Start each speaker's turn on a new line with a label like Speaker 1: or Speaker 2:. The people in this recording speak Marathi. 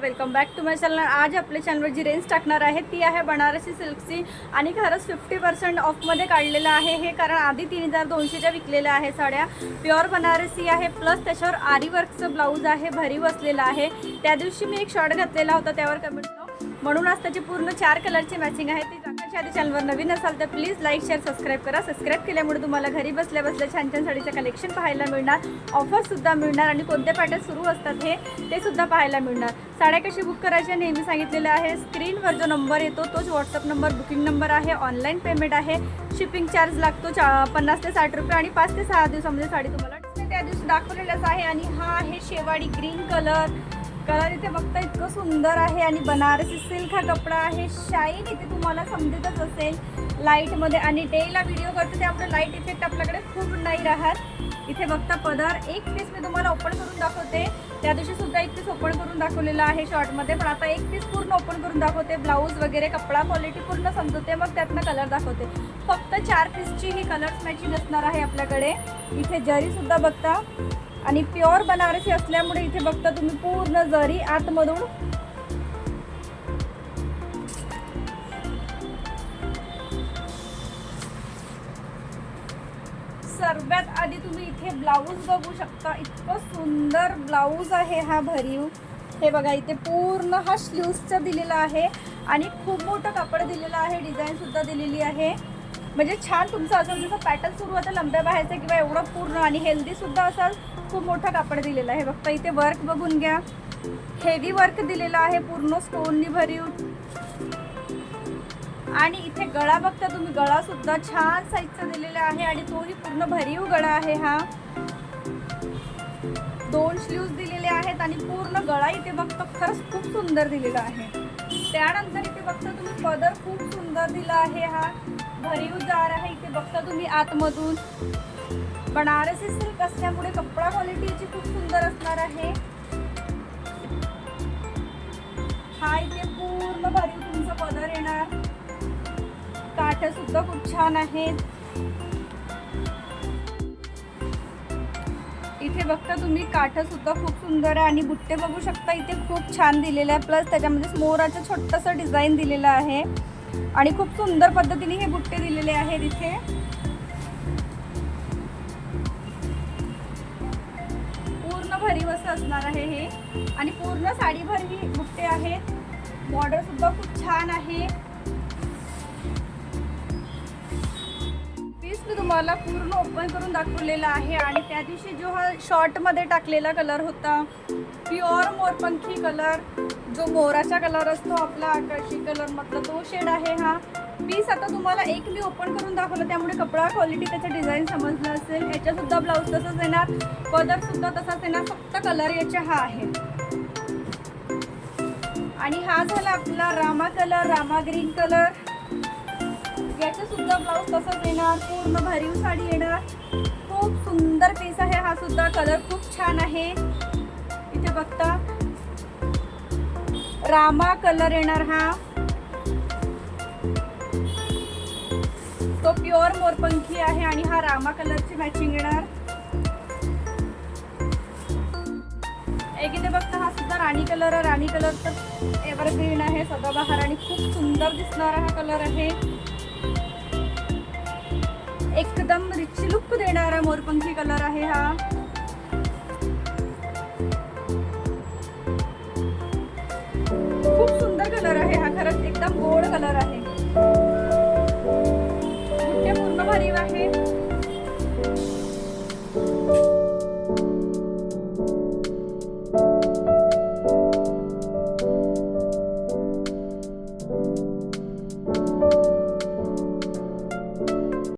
Speaker 1: Welcome back to my channel. आज आपल्या चॅनलवर जी रेंज टाकणार आहे ती आहे बनारसी सिल्कची आणि खरंच फिफ्टी पर्सेंट ऑफमध्ये काढलेलं आहे. हे कारण आधी तीन हजार दोनशेच्या विकलेल्या आहे साड्या. प्युअर बनारसी आहे प्लस त्याच्यावर आरी वर्कचं ब्लाऊज आहे भरी बसलेलं आहे. त्या दिवशी मी एक शॉर्ट घातलेला होता त्यावर कमेंट म्हणून आज त्याची पूर्ण चार कलरची मॅचिंग आहे ती आधी चॅनलवर नवीन असाल तर प्लीज लाईक शेअर सबस्क्राईब करा. सबस्क्राईब केल्यामुळे तुम्हाला घरी बसल्या बसल्या छान छान साडीचं कलेक्शन पाहायला मिळणार. ऑफर्ससुद्धा मिळणार आणि कोणते पॅटर्न सुरू असतात हे ते सुद्धा पाहायला मिळणार. साड्या कशी बुक करायच्या नेहमी सांगितलेलं आहे. स्क्रीनवर जो नंबर येतो तोच व्हॉट्सअप नंबर बुकिंग नंबर आहे ऑनलाईन पेमेंट आहे. शिपिंग चार्ज लागतो चा पन्नास ते साठ रुपये आणि पाच ते सहा दिवसामध्ये साडी तुम्हाला त्या दिवशी दाखवलेलंच आहे. आणि हा आहे शेवाडी ग्रीन कलर कलर इथे बघता इतकं सुंदर आहे आणि बनारसी सिल्क हा कपडा आहे. शाईन इथे तुम्हाला समजतच असेल. लाईटमध्ये आणि डेला व्हिडिओ करतो त्यामुळे लाइट इफेक्ट आपल्याकडे खूप नाही राहत. इथे बघता पदार एक पीस मी तुम्हाला ओपन करून दाखवते. त्या दिवशी सुद्धा एक पीस ओपन करून दाखवलेला आहे शॉर्टमध्ये पण आता एक पीस पूर्ण ओपन करून दाखवते. ब्लाऊज वगैरे कपडा क्वालिटी पूर्ण समजवते मग त्यातनं कलर दाखवते. फक्त चार पीसची ही कलर्स मॅचिंग असणार आहे आपल्याकडे. इथे जरीसुद्धा बघता आणि प्युअर बनारसी असल्यामुळे इथे बघता तुम्ही पूर्ण जरी आतमधून. सर्वात आधी तुम्ही इथे ब्लाऊज बघू शकता. इतकं सुंदर ब्लाऊज आहे हा भरीव. हे बघा इथे पूर्ण हा स्लीव्सचा दिलेला आहे. आणि खूप मोठं कापड दिलेलं आहे डिझाईन सुद्धा दिलेली आहे. म्हणजे छान तुमचं अजून जसं पॅटर्न सुरू होतं लंब्या बाहेरचं किंवा एवढं पूर्ण आणि हेल्दी सुद्धा असाल खूप मोठं कापड दिलेलं आहे. बघता इथे वर्क बघून घ्या. हेवी वर्क दिलेलं आहे पूर्ण स्टोननी भरीव. आणि इथे गळा बघता तुम्ही गळा सुद्धा छान साईजचा दिलेला आहे आणि तोही पूर्ण भरीव गळा आहे हा. दोन स्लीव्ज दिलेले आहेत आणि पूर्ण गळा इथे बघता खरंच खूप सुंदर दिलेला आहे. त्यानंतर इथे बघता तुम्ही पदर खूप सुंदर दिला आहे हा. भरीव जार आहे इथे. बघता तुम्ही आतमधून. बनारसी सिल्क असल्यामुळे कपडा क्वालिटीची खूप सुंदर असणार आहे. हा इथे पूर्ण भरीव तुमचा पदर येणार. काठ सुद्धा खूप छान आहेत. इथे बघता तुम्ही काठ सुद्धा खूप सुंदर आहे आणि बुट्टे बघू शकता इथे खूप छान दिलेले आहे. प्लस त्याच्यामध्ये मोराचं छोटंसं डिझाईन दिलेलं आहे. आणि खूप सुंदर पद्धतीने हे बुट्टे दिलेले आहेत इथे. पूर्ण भरीव असं असणार आहे हे. आणि पूर्ण साडीभर ही बुट्टे आहेत. बॉर्डर सुद्धा खूप छान आहे. तुम्हाला पूर्ण ओपन करून दाखवलेला आहे आणि त्या दिवशी जो हा शॉर्टमध्ये टाकलेला कलर होता प्युअर मोरपंखी कलर जो मोराचा कलर असतो आपला आकाशी कलर मधला तो शेड आहे हा. पीस आता तुम्हाला एक मी ओपन करून दाखवलं त्यामुळे कपडा क्वालिटी त्याचं डिझाईन समजलं असेल. याच्यासुद्धा ब्लाऊज तसंच येणार पदरसुद्धा तसाच येणार फक्त कलर याचे हा आहे. आणि हा झाला आपला Rama colour Rama green colour याचं सुद्धा ब्लाऊज तसंच येणार पूर्ण भरीव साडी येणार. खूप सुंदर पीस आहे हा सुद्धा कलर खूप छान आहे. इथे बघता. रामा कलर येणार हा. तो प्युअर मोरपंखी आहे आणि हा रामा कलरची मॅचिंग येणार. एक इथे बघता हा सुद्धा राणी कलर आहे. राणी कलर तर एव्हरग्रीन आहे सदाबहार आणि खूप सुंदर दिसणारा हा कलर आहे. एकदम रिच लुक देणारा मोरपंखी कलर आहे हा. खूप सुंदर कलर आहे हा खरंच एकदम गोड कलर आहे. पूर्ण भरीव आहे.